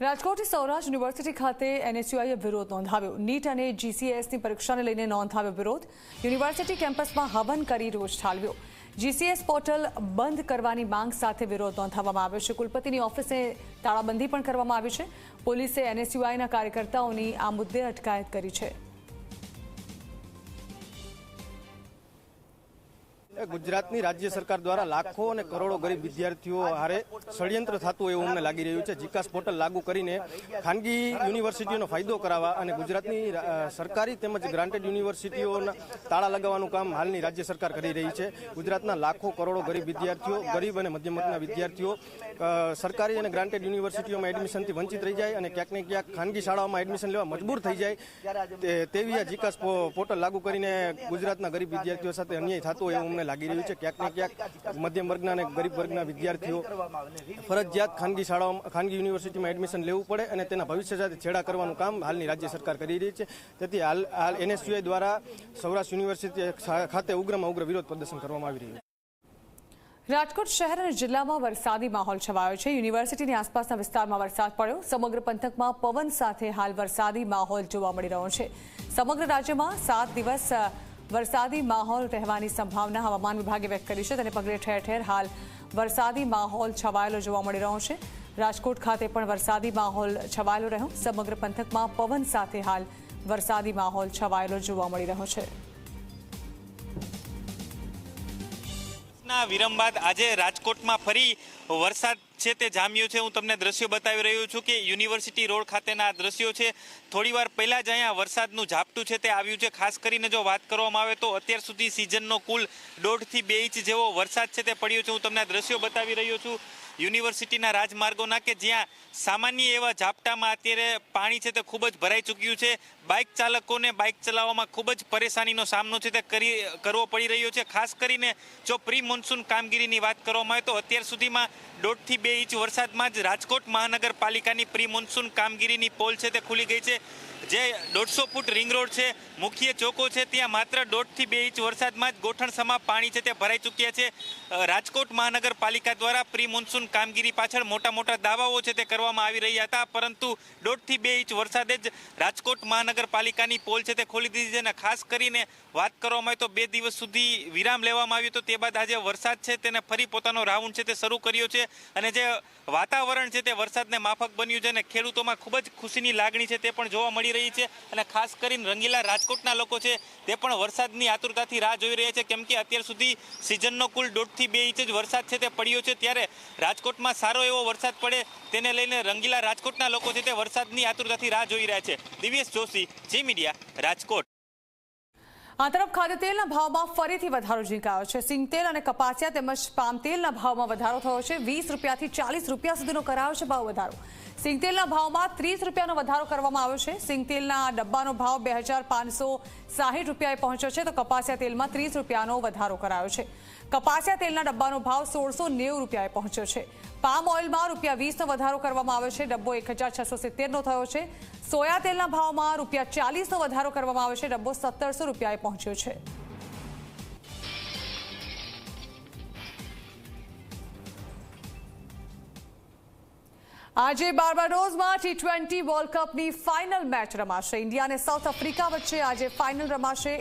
Rajkot Saurashtra university ખાતે એનએસયુઆઈએ વિરોધ નોંધાવ્યો. નીટ અને જીસીએસની પરીક્ષાને લઈને નોંધાવ્યો વિરોધ. યુનિવર્સિટી કેમ્પસમાં હવન કરી રોષ ઠાલવ્યો. જીસીએસ પોર્ટલ બંધ કરવાની માંગ સાથે વિરોધ નોંધાવવામાં આવ્યો છે. કુલપતિની ઓફિસે તાળાબંધી પણ કરવામાં આવી છે. પોલીસે એનએસયુઆઈના કાર્યકર્તાઓની આ મુદ્દે અટકાયત કરી છે. ગુજરાતની રાજ્ય સરકાર દ્વારા લાખો અને કરોડો ગરીબ વિદ્યાર્થીઓ હારે ષડયંત્ર થતું એવું અમને લાગી રહ્યું છે. જીકાસ પોર્ટલ લાગુ કરીને ખાનગી યુનિવર્સિટીઓનો ફાયદો કરાવવા અને ગુજરાતની સરકારી તેમજ ગ્રાન્ટેડ યુનિવર્સિટીઓના તાળા લગાવવાનું કામ હાલની રાજ્ય સરકાર કરી રહી છે. ગુજરાતના લાખો કરોડો ગરીબ વિદ્યાર્થીઓ, ગરીબ અને મધ્યમ વિદ્યાર્થીઓ સરકારી અને ગ્રાન્ટેડ યુનિવર્સિટીઓમાં એડમિશનથી વંચિત રહી જાય અને ક્યાંક ને ક્યાંક ખાનગી શાળાઓમાં એડમિશન લેવા મજબૂર થઈ જાય. તેવી આ જીકાસ પોર્ટલ લાગુ કરીને ગુજરાતના ગરીબ વિદ્યાર્થીઓ સાથે અન્યાય થતો એવું અમને લાગી રહ્યું છે. ક્યાંક ને ક્યાંક મધ્યમ વર્ગના અને ગરીબ વર્ગના વિદ્યાર્થીઓ ફરજિયાત ખાનગી શાળાઓમાં ખાનગી યુનિવર્સિટીમાં એડમિશન લેવું પડે અને તેના ભવિષ્ય સાથે છેડા કરવાનું કામ હાલની રાજ્ય સરકાર કરી રહી છે. તેથી હાલ હાલ એનએસયુઆઈ દ્વારા સૌરાષ્ટ્ર યુનિવર્સિટી ખાતે ઉગ્રમાં ઉગ્ર વિરોધ પ્રદર્શન કરવામાં આવી રહ્યું છે. રાજકોટ શહેર અને જિલ્લામાં વરસાદી માહોલ છવાયો છે. યુનિવર્સિટીની આસપાસના વિસ્તારમાં વરસાદ પડ્યો. સમગ્ર પંથકમાં પવન સાથે હાલ વરસાદી માહોલ જોવા મળી રહ્યો છે. સમગ્ર રાજ્યમાં સાત દિવસ વરસાદી માહોલ રહેવાની સંભાવના હવામાન વિભાગે વ્યક્ત કરી છે. તેને પગલે ઠેર ઠેર હાલ વરસાદી માહોલ છવાયેલો જોવા મળી રહ્યો છે. રાજકોટ ખાતે પણ વરસાદી માહોલ છવાયેલો રહ્યો. સમગ્ર પંથકમાં પવન સાથે હાલ વરસાદી માહોલ છવાયેલો જોવા મળી રહ્યો છે. વિરામ બાદ આજે રાજકોટમાં ફરી વરસાદ છે તે જામ્યું છે. હું તમને દ્રશ્યો બતાવી રહ્યો છું કે યુનિવર્સિટી રોડ ખાતેના દ્રશ્યો છે. થોડીવાર પહેલાં જ અહીંયા વરસાદનું ઝાપટું છે તે આવ્યું છે. ખાસ કરીને જો વાત કરવામાં આવે તો અત્યાર સુધી સિઝનનો કુલ દોઢથી બે ઇંચ જેવો વરસાદ છે તે પડ્યો છે. હું તમને દ્રશ્યો બતાવી રહ્યો છું. યુનિવર્સિટીના રાજમાર્ગોના કે જ્યાં સામાન્ય એવા ઝાપટામાં અત્યારે પાણી છે તે ખૂબ જ ભરાઈ ચૂક્યું છે. બાઇક ચાલકોને બાઇક ચલાવવામાં ખૂબ જ પરેશાનીનો સામનો છે તે કરી, કરવો પડી રહ્યો છે. ખાસ કરીને જો પ્રી મોન્સૂન કામગીરીની વાત કરવામાં આવે તો અત્યાર સુધીમાં દોઢથી બે ઇંચ વરસાદમાં જ રાજકોટ મહાનગરપાલિકાની પ્રી મોન્સૂન કામગીરીની પોલ છે તે ખુલી ગઈ છે. જે દોઢસો ફૂટ રિંગ રોડ છે, મુખ્ય ચોકો છે, ત્યાં માત્ર દોઢથી બે ઇંચ વરસાદમાં જ ગોઠણસમા પાણી છે તે ભરાઈ ચૂક્યા છે. રાજકોટ મહાનગરપાલિકા દ્વારા પ્રી મોન્સૂન કામગીરી પાછળ મોટા મોટા દાવાઓ છે તે કરવામાં આવી રહ્યા હતા, પરંતુ દોઢથી બે ઇંચ વરસાદે જ રાજકોટ મહાનગરપાલિકાની પોલ છે તે ખોલી દીધી છે અને ખાસ કરીને વાત કરવામાં આવે તો બે દિવસ સુધી વિરામ લેવામાં આવ્યો હતો, તે બાદ આજે વરસાદ છે તેને ફરી પોતાનો રાઉન્ડ છે તે શરૂ કર્યો છે અને જે વાતાવરણ છે તે વરસાદને માફક બન્યું છે અને ખેડૂતોમાં ખૂબ જ ખુશીની લાગણી છે તે પણ જોવા મળી રહી છે અને ખાસ કરીને રંગીલા રાજકોટના લોકો છે તે પણ વરસાદની આતુરતાથી રાહ જોઈ રહ્યા છે કેમ કે અત્યાર સુધી સિઝનનો કુલ દોઢથી બે ઇંચ જ વરસાદ છે તે પડ્યો છે ત્યારે રાજકોટમાં સારો એવો વરસાદ પડે તેને લઈને રંગીલા રાજકોટના લોકો છે તે વરસાદની આતુરતાથી રાહ જોઈ રહ્યા છે. દિવ્યેશ જોશી, જી મીડિયા, રાજકોટ. આ તરફ ખાદ્યતેલના ભાવમાં ફરીથી વધારો ઝીંકાયો છે. સિંગતેલ અને કપાસિયા તેમજ પામતેલના ભાવમાં વધારો થયો છે. વીસ રૂપિયાથી ચાલીસ રૂપિયા સુધીનો કરાયો છે ભાવ વધારો. સિંગતેલના ભાવમાં ત્રીસ રૂપિયાનો વધારો કરવામાં આવ્યો છે. સિંગતેલના ડબ્બાનો ભાવ બે હજાર પાંચસો સાહીઠ રૂપિયાએ પહોંચ્યો છે તો કપાસિયા તેલમાં ત્રીસ રૂપિયાનો વધારો કરાયો છે. કપાસિયા તેલના ડબ્બાનો ભાવ સોળસો નેવું રૂપિયાએ પહોંચ્યો છે. પામ ઓઇલમાં રૂપિયા વીસનો વધારો કરવામાં આવ્યો છે. ડબ્બો એક હજાર છસો સિત્તેરનો થયો છે. સોયા તેલના ભાવમાં રૂપિયા ચાલીસનો વધારો કરવામાં આવ્યો છે. ડબ્બો સત્તરસો રૂપિયાએ પહોંચ્યો છે. આજે બાર્બાડોઝમાં ટી ટ્વેન્ટી વર્લ્ડ કપની ફાઇનલ મેચ રમાશે. ઇન્ડિયા અને સાઉથ આફ્રિકા વચ્ચે આજે ફાઇનલ રમાશે.